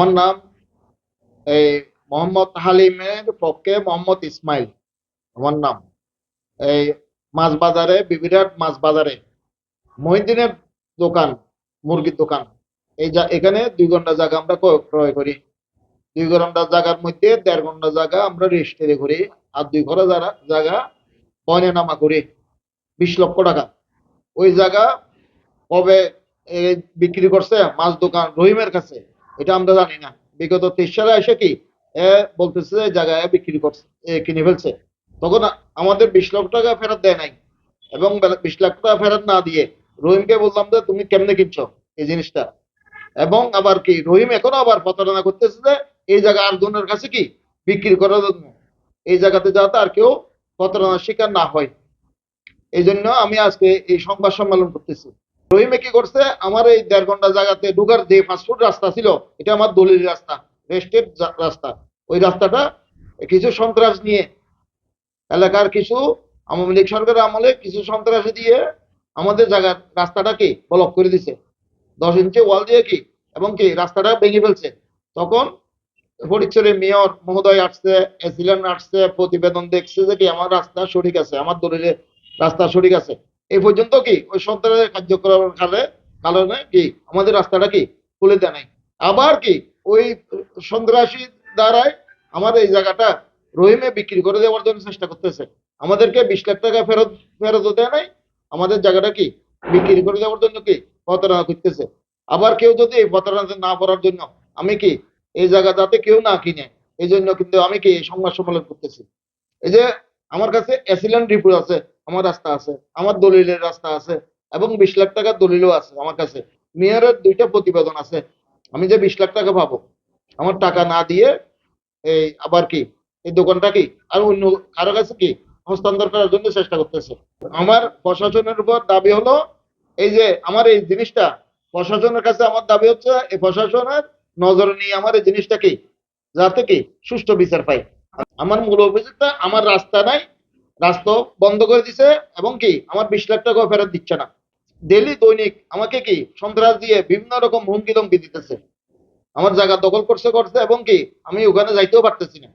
আমার নাম এই মোহাম্মদ হালিমের পক্ষে মোহাম্মদ ইসমাইল, আমার নাম। এই মাছ বাজারে বিবিরাট মাছ বাজারে মহিদিনের দোকান, মুরগির দোকান। এই যা এখানে দুই ঘণ্টা জায়গা আমরা ক্রয়- করি। দুই ঘণ্টা জায়গার মধ্যে দেড় ঘণ্টা জায়গা আমরা রেজিস্ট্রি করি আর দুই ঘণ্টা জায়গা জায়গা পয়নে নামা করি, বিশ লক্ষ টাকা। ওই জায়গা কবে বিক্রি করছে? মাছ দোকান রহিমের কাছে। এটা আমরা জানি না। বিগত তেইশ সালে এসে কি বলতেছে যে জায়গায় বিক্রি করছে কিনে ফেলছে। তখন আমাদের বিশ লক্ষ টাকা ফেরত দেয় নাই এবং বিশ লাখ টাকা ফেরত না দিয়ে রহিমকে বললাম যে, তুমি কেমনে কিনছো এই জিনিসটা? এবং আবার কি, রহিম এখনও আবার প্রতারণা করতেছে যে, এই জায়গা আরেকজনের কাছে কি বিক্রি করার জন্য? এই জায়গাতে যাতে আর কেউ প্রতারণার শিকার না হয়। এই জন্য আমি আজকে এই সংবাদ সম্মেলন করতেছি। রহিমে কি করছে? আমার এই দেড় ঘণ্টা জায়গাতে ঢুকার যে ফাস্টফুড রাস্তা ছিল, এটা আমার দলিল রাস্তা রেস্টের রাস্তা। ওই রাস্তাটা কিছু সন্ত্রাস নিয়ে, এলাকার কিছু আওয়ামী লীগ সরকারের আমলে কিছু সন্ত্রাসী দিয়ে আমাদের জায়গার রাস্তাটা কি ব্লক করে দিছে। দশ ইঞ্চি ওয়াল দিয়ে কি, এবং কি রাস্তাটা ভেঙে ফেলছে। তখন ফটিকছড়ির মেয়র মহোদয় আসছে এসিলেন আসছে, প্রতিবেদন দেখছে যে কি আমার রাস্তা সঠিক আছে, আমার দলিলে রাস্তা সঠিক আছে। এই পর্যন্ত কি? ওই সন্ত্রাসের কার্যক্রমের কারণে কারণে কি? আমাদের রাস্তাটা কি? খুলে দেয় নাই। আবার কি? ওই সন্ত্রাসী দ্বারাই আমার এই জায়গাটা রহিমে বিক্রি করে দেওয়ার জন্য চেষ্টা করতেছে। আমাদেরকে বিশ লাখ টাকা ফেরত ফেরত দেয় নাই। আমাদের জায়গাটা কি? বিক্রি করে দেওয়ার জন্য কি? প্রতারণা করতেছে। আবার কেউ যদি এই প্রতারণাতে না পড়ার জন্য আমি কি এই জায়গা যাতে কেউ না কিনে, এই জন্য কিন্তু আমি কি সংবাদ সম্মেলন করতেছি। এই যে আমার কাছে অ্যাসিলেন্ট রিপোর্ট আছে। আমার রাস্তা আছে, আমার দলিলের রাস্তা আছে এবং বিশ লাখ টাকার দলিলও আছে আমার কাছে। মেয়রের দুইটা প্রতিবেদন আছে। আমি যে বিশ লাখ টাকা পাবো, আমার টাকা না দিয়ে এই আবার কি? এই দোকানটা কি? আর অন্য কারও কাছে কি হস্তান্তর করার জন্য চেষ্টা করতেছে? আমার প্রশাসনের উপর দাবি হলো, এই যে আমার এই জিনিসটা, প্রশাসনের কাছে আমার দাবি হচ্ছে, এই প্রশাসনের নজরে নিয়ে আমার এই জিনিসটা কি? যাতে কি সুষ্ঠু বিচার পাই। আমার মূল অভিযোগটা, আমার রাস্তা নাই রাস্তা বন্ধ করে দিছে এবং কি আমার বিশ লাখ টাকাও ফেরত দিচ্ছে না। ডেলি দৈনিক আমাকে কি সন্ত্রাস দিয়ে বিভিন্ন রকম হুমকি ধমকি দিতেছে। আমার জায়গা দখল করছে করছে এবং কি আমি ওখানে যাইতেও পারতেছি না।